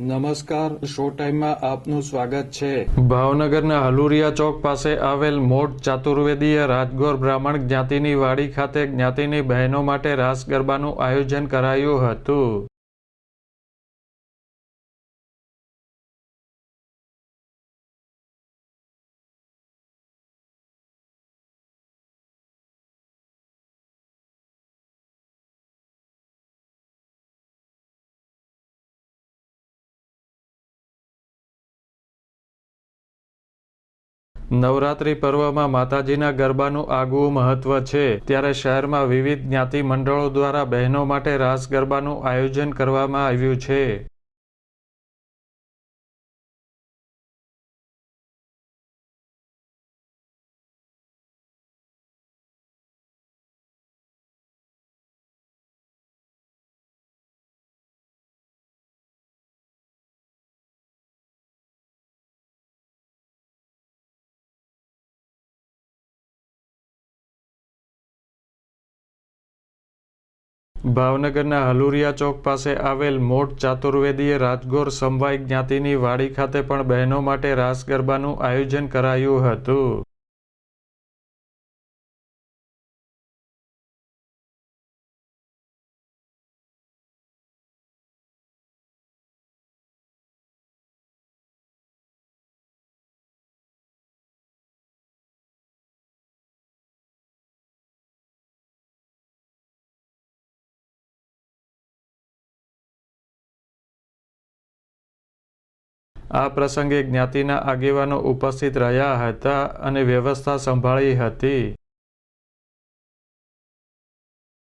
નમસ્કાર, શો ટાઈમમાં આપનું સ્વાગત છે. ભાવનગરના હલુરિયા ચોક પાસે આવેલ મોટ ચાતુર્વેદીય રાજગોર બ્રાહ્મણ જ્ઞાતિની વાડી ખાતે જ્ઞાતિની બહેનો માટે રાસ ગરબાનું આયોજન કરાયું હતું. નવરાત્રી પર્વમાં માતાજીના ગરબાનું આગવું મહત્વ છે. ત્યારે શહેરમાં વિવિધ જ્ઞાતિ મંડળો દ્વારા બહેનો માટે રાસ ગરબાનું આયોજન કરવામાં આવ્યું છે. ભાવનગરના હલુરિયા ચોક પાસે આવેલ મોટ ચાતુર્વેદીએ રાજગોર સમવાય જ્ઞાતિની વાડી ખાતે પણ બહેનો માટે રાસ ગરબાનું આયોજન કરાયું હતું. આ પ્રસંગે જ્ઞાતિના આગેવાનો ઉપસ્થિત રહ્યા હતા અને વ્યવસ્થા સંભાળી હતી.